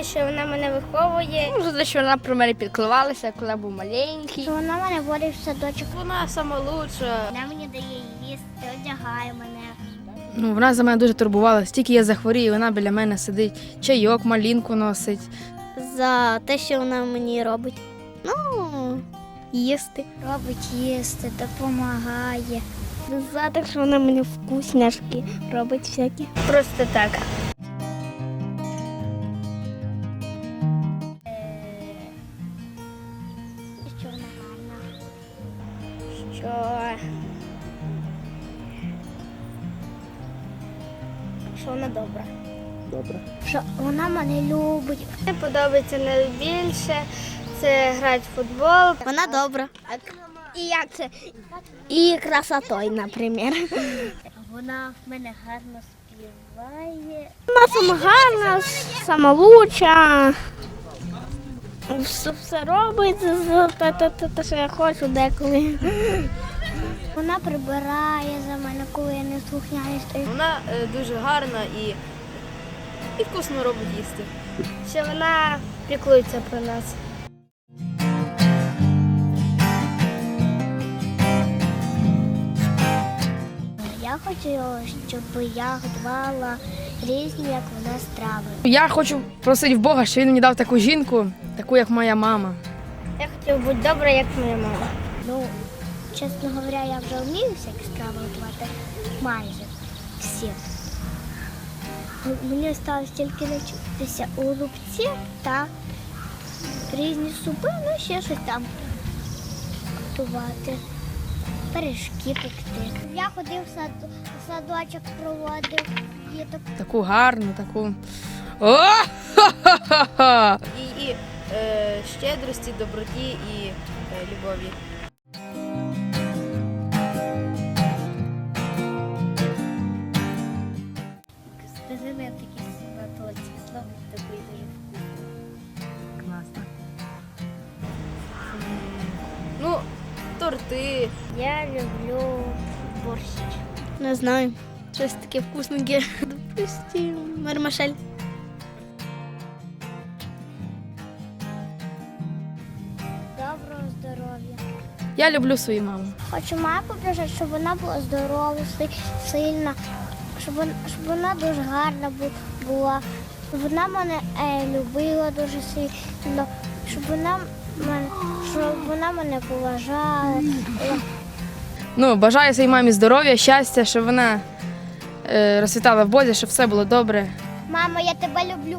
те, що вона мене виховує. Ну, за те, що вона про мене підкливалася, коли я був маленький. Що вона мене водить в садочок. Вона сама лучша. Вона мені дає їсти, одягає мене. Ну, вона за мене дуже турбувалася. Тільки я захворію, вона біля мене сидить, чайок, малінку носить. За те, що вона мені робить. Ну, їсти. Робить їсти, допомагає. За те, що вона мені вкусняшки робить всякі. Просто так. Що. Що вона добра. Добре. Що вона мене любить. Мені подобається найбільше це грати в футбол. Вона добра. І як це? І красотою, наприклад. Вона в мене гарно співає. Вона сама гарна, сама лучша. Все, все робить, те, те, те, те, що я хочу деколи. Вона прибирає за мене, коли я не слухняю стою. Вона е, дуже гарна і, і вкусно робить їсти. Що вона піклується про нас. Я хочу, щоб я готувала різні, як вона страви. Я хочу просити в Бога, щоб він мені дав таку жінку, таку, як моя мама. Я хотів бути добра, як моя мама. Ну, чесно говоря, я вже вмію всякі страви готувати. Майже всі. Ну, Мені осталось тільки навчитися у рубці та різні супи, ну ще щось там готувати. Пиріжки пекти. Я ходив в сад, в садочок проводив діток. Таку гарну, таку. О! І е, щедрості, доброті і е, любові. Скажи мені такі святочки, слово такий дуже торти. Я люблю борщ. Не знаю. Щось таке вкусненьке. Допустим, мармашель. Доброго здоров'я. Я люблю свою маму. Хочу маму побажати, щоб вона була здорова, сильна, щоб вона, щоб вона дуже гарна була, вона мене е, любила дуже сильно, щоб вона щоб вона мене поважала. Ну, бажаю своїй мамі здоров'я, щастя, щоб вона е, розцвітала в Бозі, щоб все було добре. Мамо, я тебе люблю.